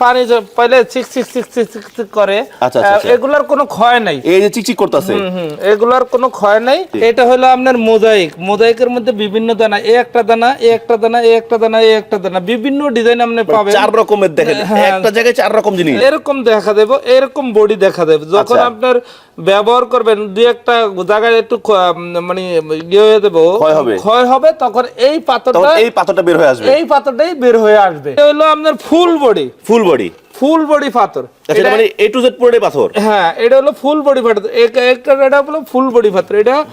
পানি যে পয়লে চিক চিক চিক চিক চিক করে আচ্ছা, আচ্ছা, আচ্ছা। এগুলার কোনো ক্ষয় নাই। এই যে চিকচিক করতেছে। এগুলার কোনো ক্ষয় নাই। এটা হলো আপনার মোজাইক। মোজাইকের মধ্যে বিভিন্ন দানা এ একটা দানা এ একটা দানা এ একটা দানা এ একটা দানা বিভিন্ন ডিজাইন আপনি পাবেন। চার রকমের দেখেন হ্যাঁ। একটা জায়গায় চার রকম জিনিস। এরকম দেখা দেব এরকম বডি দেখা দেব। যখন। আপনার ব্যবহার করবেন দুই একটা জায়গায় একটু মানে ইয়ে হয়ে দেবো। ক্ষয় হবে। তখন এই পাথরটা এই পাথরটা বের হয়ে আসবে। এই পাথরটাই বের হয়ে আসবে। এটা হলো আপনার full body full body full body পাথর। আচ্ছা এটা মানে এ টু জেড পুরোটাই পাথর? হ্যাঁ এটা হলো ফুল বডি পাথর। এক- একটা এটা হলো ফুল বডি পাথর। এটা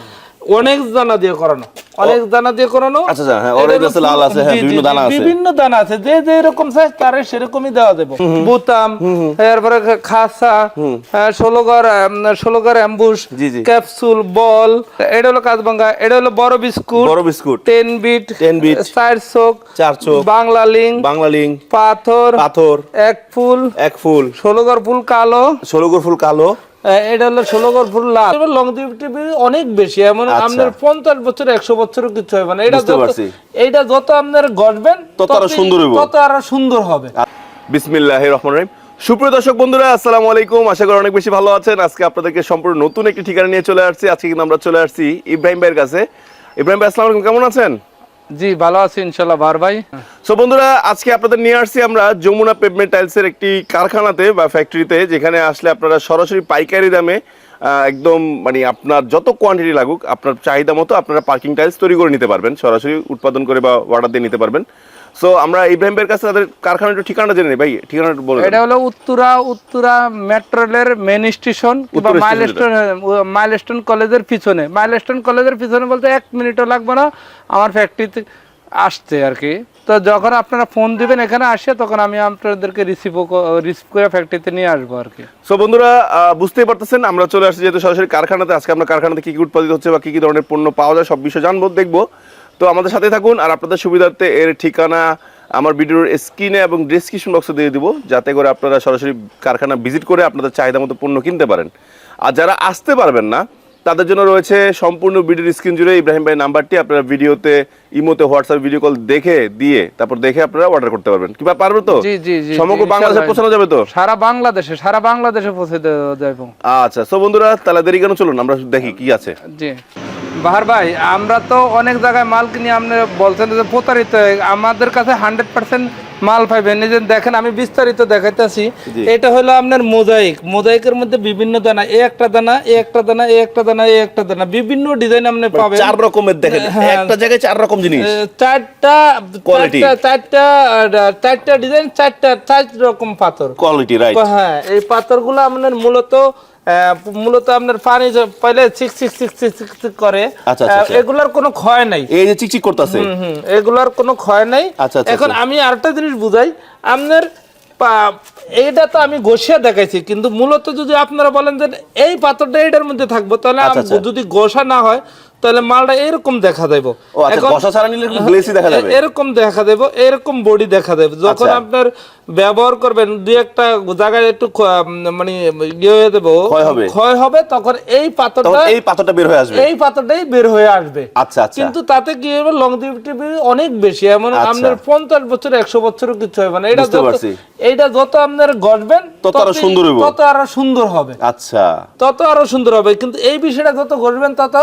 অনেক দানা দিয়ে করানো। অনেক দানা দিয়ে করানো। আচ্ছা, আচ্ছা, হ্যাঁ, আছে, লাল আছে, হ্যাঁ, বিভিন্ন দানা আছে। বিভিন্ন দানা আছে যে যে এরকম সাইজ তার সেরকমই দেওয়া দেবো বুতাম এরপরে খাসা ষোলোগর ষোলোগর অ্যাম্বুশ। ক্যাপসুল বল এটা হলো কাজবাঙ্গা এটা হলো বড় বিস্কুট বড় বিস্কুট। টেন বিট 10 বিট, চার চোখ চার চোখ, বাংলা লিং বাংলা লিং পাথর পাথর এক ফুল এক ফুল। ষোলোগর ফুল কালো ষোলগর ফুল কালো এটা হলো ষোলো গড় অনেক বেশি এমন আচ্ছা। আপনার পঞ্চাশ বছর একশো বছরও কিছু হবে না। এটা বুঝতে যত আপনার গড়বেন তত আরও সুন্দর হইবো। তত আরও সুন্দর হবে। বিসমিল্লাহ রহমান রহিম। সুপ্রিয় দর্শক বন্ধুরা আসসালামু আলাইকুম। আশা করি অনেক বেশি ভালো আছেন। আজকে আপনাদেরকে সম্পূর্ণ নতুন একটি ঠিকানা নিয়ে চলে আসছি। আজকে কিন্তু আমরা চলে আসছি ইব্রাহিম ভাইয়ের কাছে। ইব্রাহিম ভাই আসসালামু আলাইকুম। কেমন আছেন? জি, ভালো আছি ইনশাল্লাহ, ভার ভাই। সো বন্ধুরা, আজকে আপনাদের নিয়ে আসছি আমরা যমুনা পেভমেন্ট টাইলসের একটি কারখানাতে বা ফ্যাক্টরিতে যেখানে আসলে আপনারা সরাসরি পাইকারি দামে একদম মানে আপনার যত কোয়ান্টিটি লাগুক, আপনার চাহিদা মতো আপনারা পার্কিং টাইলস তৈরি করে নিতে পারবেন। সরাসরি উৎপাদন করে বা অর্ডার দিয়ে নিতে পারবেন। সো আমরা ইব্রাহিম ভাইয়ের কাছে তাদের কারখানার ঠিকানাটা জেনে নিই। ভাই ঠিকানাটা বলে এটা হলো উত্তরা উত্তরা মেট্রো রেলের মেন স্টেশন কিংবা মাইলস্টোন মাইলস্টোন কলেজের পিছনে। মাইলস্টোন কলেজের পিছনে বলতে এক মিনিটও লাগবে না। আমার ফ্যাক্টরিতে আসছে আর কি। তো যখন আপনারা ফোন দিবেন এখানে আসে তখন আমি আপনাদেরকে রিসিভ রিসিভ করে ফ্যাক্টরিতে নিয়ে আসব আর কি। সো বন্ধুরা বুঝতেই পারতেছেন আমরা চলে আসছি যেহেতু সরাসরি কারখানাতে। আজকে আমরা কারখানাতে কি কি উৎপাদিত হচ্ছে বা কি কি ধরনের পণ্য পাওয়া যায় সব বিষয় জানব দেখব। তো আমাদের সাথে থাকুন আর আপনাদের সুবিধার্থে এর ঠিকানা আমার ভিডিওর স্ক্রিনে এবং ডিসক্রিপশন বক্সে দিয়ে দিব যাতে করে আপনারা সরাসরি কারখানা ভিজিট করে আপনাদের চাহিদা মতো পণ্য কিনতে পারেন। আর যারা আসতে পারবেন না তাদের জন্য রয়েছে সম্পূর্ণ ভিডিওর স্ক্রিন জুড়ে ইব্রাহিম ভাই নাম্বারটি আপনারা ভিডিওতে ইমোতে হোয়াটসঅ্যাপ ভিডিও কল দেখে দিয়ে তারপর দেখে আপনারা অর্ডার করতে পারবেন। কিংবা পারবে তো? জি, জি, জি, সমগ্র বাংলাদেশে পৌঁছানো যাবে তো? সারা বাংলাদেশে সারা বাংলাদেশে পৌঁছে দেওয়া যাবে আচ্ছা সো বন্ধুরা তাহলে দেরি কেন? চলুন আমরা দেখি কি আছে। জি। বাহার ভাই আমরা তো অনেক জায়গায় মাল কিনি আপনি বলছেন যে প্রতারিত আমাদের কাছে হান্ড্রেড পার্সেন্ট মাল পাইবেন। এই যে দেখেন আমি বিস্তারিত দেখাইতেছি। এটা হলো আপনার মোজাইক। মোজাইকের মধ্যে বিভিন্ন দানা এ একটা দানা এ একটা দানা এ একটা দানা এ একটা দানা বিভিন্ন ডিজাইন আপনি পাবেন। চার রকমের দেখেন হ্যাঁ। একটা জায়গায় চার রকম জিনিস। চারটা কোয়ালিটি চারটা চারটা ডিজাইন চারটা চার রকম পাথর। কোয়ালিটি রাইট হ্যাঁ এই পাথরগুলো আপনার মূলত মূলত আপনার পানি পাইলে চিক চিক চিক চিক চিক চিক করে আচ্ছা, আচ্ছা, আচ্ছা। এগুলার কোনো ক্ষয় নাই এই যে চিকচিক করতেছে হুম, হুম, এগুলার কোনো ক্ষয় নাই এখন। আমি আরেকটা জিনিস বুঝাই আপনার এইটা তো আমি ঘষিয়া দেখাইছি কিন্তু মূলত যদি আপনারা বলেন যে এই পাথরটা এইটার মধ্যে থাকব তাহলে। যদি ঘষা না হয় তাহলে মালটা এরকম দেখা দেবো। আচ্ছা এরকম দেখা দেবো এরকম বডি দেখা দেবে। যখন আচ্ছা। আপনার ব্যবহার করবেন দুই একটা জায়গায় একটু মানে ইয়ে হয়ে দেবো ক্ষয় হবে। তখন এই পাথরটা এই পাথরটা বের হয়ে আসবে। এই পাথরটাই বের হয়ে আসবে। আচ্ছা আচ্ছা। কিন্তু তাতে কি হবে লং অনেক বেশি। এমন। আপনার পঞ্চাশ বছর একশো বছরও কিছু হবে না। এটা যত এইটা যত আপনার গড়বেন তত আরও সুন্দর। তত আরও সুন্দর হবে। আচ্ছা। তত আরও সুন্দর হবে। কিন্তু এই বিষয়টা যত গড়বেন তত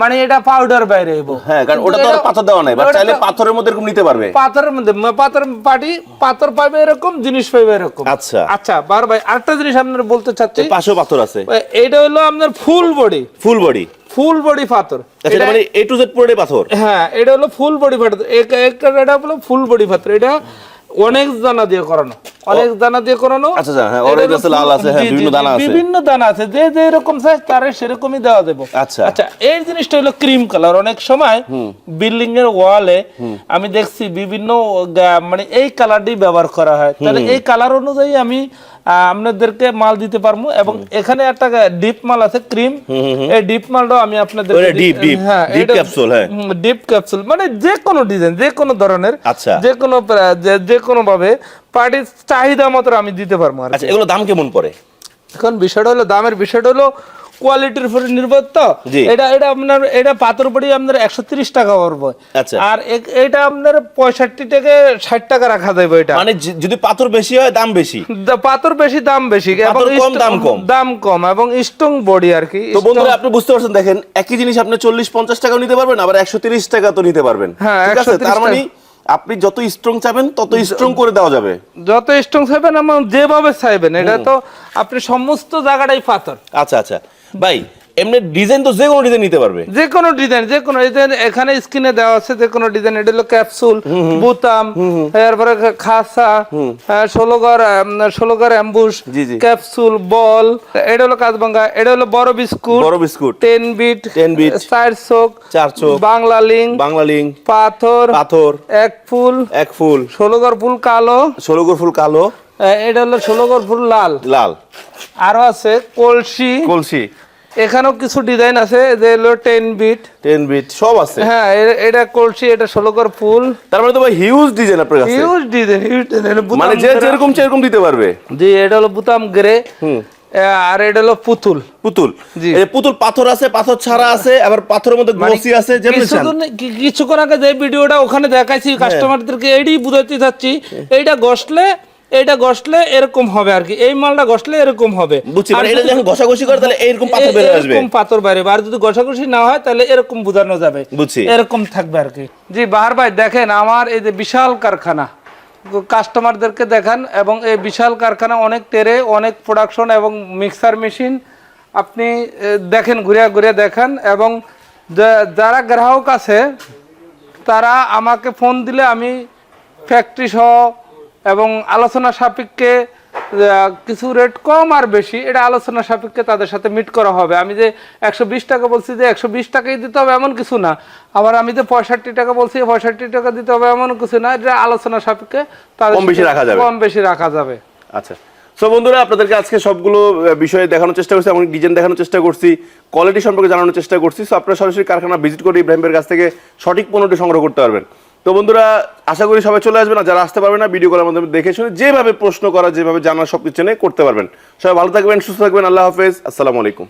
মানে এটা পাউডার বাইরে হইব। হ্যাঁ কারণ ওটা তো আর পাথর দেওয়া নাই বা চাইলে পাথরের মধ্যে এরকম নিতে পারবে। পাথরের মধ্যে পাথর পাটি পাথর পাইবে এরকম জিনিস পাইবে এরকম। আচ্ছা। আচ্ছা বার ভাই আরেকটা জিনিস আপনার বলতে চাচ্ছি। পাশেও পাথর আছে। এটা হলো আপনার full body. Full body. Full body পাথর। আচ্ছা এটা মানে এ টু জেড পুরোটাই পাথর? হ্যাঁ এটা হলো ফুল বডি পাথর। এক- একটা এটা হলো ফুল বডি পাথর। এটা অনেক দানা দিয়ে করানো। অনেক দানা দিয়ে করানো। আচ্ছা, আচ্ছা, হ্যাঁ, আছে, লাল হ্যাঁ, বিভিন্ন দানা আছে। বিভিন্ন দানা আছে যে যে এরকম সাইজ তার সেরকমই দেওয়া দেবো আচ্ছা। আচ্ছা এই জিনিসটা হলো ক্রিম কালার অনেক সময় বিল্ডিং এর ওয়ালে আমি দেখছি বিভিন্ন মানে এই কালারটি ব্যবহার করা হয়। তাহলে এই কালার অনুযায়ী আমি আপনাদেরকে মাল দিতে পারব এবং এখানে একটা ডিপ মাল আছে ক্রিম। এই ডিপ মালটাও আমি আপনাদের ডিপ ডিপ। ডিপ ক্যাপসুল হ্যাঁ। ডিপ ক্যাপসুল মানে যে কোনো ডিজাইন যে কোনো ধরনের আচ্ছা। যে কোনো যে- কোনো ভাবে পার্টির চাহিদা মতো আমি দিতে পারব আর আচ্ছা এগুলো দাম কেমন পড়ে? এখন বিষয়টা হলো দামের বিষয়টা হলো কোয়ালিটির উপরে নির্ভর তো? এটা এটা আপনার এটা পাথর পড়ি আপনার একশো তিরিশ টাকা পড়বে। আচ্ছা। আর এটা আপনার পঁয়ষট্টি থেকে ষাট টাকা রাখা যাবে এটা। মানে যদি পাথর বেশি হয় দাম বেশি। পাথর বেশি দাম বেশি। কম, দাম কম। দাম কম এবং স্ট্রং বডি আর কি। তো বন্ধুরা আপনি বুঝতে পারছেন দেখেন একই জিনিস আপনি চল্লিশ পঞ্চাশ টাকাও নিতে পারবেন আবার একশো তিরিশ টাকা তো নিতে পারবেন। হ্যাঁ, ঠিক আছে? তার মানে আপনি যত স্ট্রং চাবেন তত স্ট্রং করে দেওয়া যাবে। যত স্ট্রং চাইবেন এবং যেভাবে চাইবেন এটা তো আপনি সমস্ত জায়গাটাই পাথর। আচ্ছা আচ্ছা। ভাই এমনি ডিজাইন তো যে কোনো ডিজাইন নিতে পারবে। যে কোনো ডিজাইন যে কোনো ডিজাইন এখানে স্ক্রিনে দেওয়া আছে যে কোনো ডিজাইন এটা হলো ক্যাপসুল বুতাম এরপরে খাসা ষোলোগর ষোলোগর অ্যাম্বুশ জি। ক্যাপসুল বল এটা হলো কাজবাঙ্গা এটা হলো বড় বিস্কুট বড় biscuit. Ten bit ten bit, চার চোখ চার চোখ, বাংলা লিং বাংলা লিং পাথর পাথর এক ফুল এক ফুল। ষোলোগর ফুল কালো ষোলো গোর ফুল কালো এটা হলো ষোলোগর ফুল লাল। লাল। আরও আছে কলসি। কলসি। এখানেও কিছু ডিজাইন আছে যে হলো টেন বিট টেন বিট সব আছে। হ্যাঁ এটা কলসি এটা ষোলোগর ফুল। তার মানে তো ভাই হিউজ ডিজাইন আপনার কাছে? হিউজ ডিজাইন হিউজ ডিজাইন মানে যে যেরকম সেরকম দিতে পারবে? জি এটা হলো বুতাম গ্রে আর এটা হলো পুতুল। পুতুল। এই পুতুল পাথর আছে পাথর ছাড়া আছে আবার পাথরের মধ্যে গ্লসি আছে কিছুক্ষণ- কিছুক্ষণ আগে যে ভিডিওটা ওখানে দেখাইছি কাস্টমারদেরকে এইটাই বুঝাতে চাচ্ছি এইটা গসলে এইটা গসলে এরকম হবে আর কি। এই মালটা গসলে এরকম হবে। বুঝছি মানে এটা যখন ঘষাঘষি করে তাহলে পাথর বের আসবে। এরকম পাথর বাইরে আর যদি ঘষাঘষি না হয় তাহলে এরকম বোঝানো যাবে। বুঝছি। এরকম থাকবে আর কি। জি বাহার ভাই দেখেন আমার এই যে বিশাল কারখানা। কাস্টমারদেরকে দেখান এবং এই বিশাল কারখানা অনেক টেরে অনেক প্রোডাকশন এবং মিক্সার মেশিন আপনি দেখেন ঘুরিয়া ঘুরিয়া দেখান এবং যারা গ্রাহক আছে তারা আমাকে ফোন দিলে আমি ফ্যাক্টরি সহ এবং আলোচনা সাপেক্ষে কিছু রেট কম আর বেশি এটা আলোচনা সাপেক্ষে তাদের সাথে মিট করা হবে। আমি যে একশো বিশ টাকা বলছি যে একশো বিশ টাকাই দিতে হবে এমন কিছু না। আবার আমি যে পঁয়ষট্টি টাকা বলছি পঁয়ষট্টি টাকা দিতে হবে এমন কিছু না এটা আলোচনা সাপেক্ষে তাদের কম বেশি রাখা যাবে। কম বেশি রাখা যাবে। আচ্ছা। সো বন্ধুরা আপনাদেরকে আজকে সবগুলো বিষয়ে দেখানোর চেষ্টা করছি এমন ডিজাইন দেখানোর চেষ্টা করছি কোয়ালিটি সম্পর্কে জানানোর চেষ্টা করছি। সো আপনারা সরাসরি কারখানা ভিজিট করে ইব্রাহিমের কাছ থেকে সঠিক পণ্যটি সংগ্রহ করতে পারবেন। তো বন্ধুরা, আশা করি সবাই চলে আসবেন আর যারা আসতে পারবেন না ভিডিও কলের মাধ্যমে দেখে শুনে যেভাবে প্রশ্ন করা, যেভাবে জানার সব কিছু নিয়ে করতে পারবেন। সবাই ভালো থাকবেন, সুস্থ থাকবেন, আল্লাহ হাফেজ, আসসালামু আলাইকুম।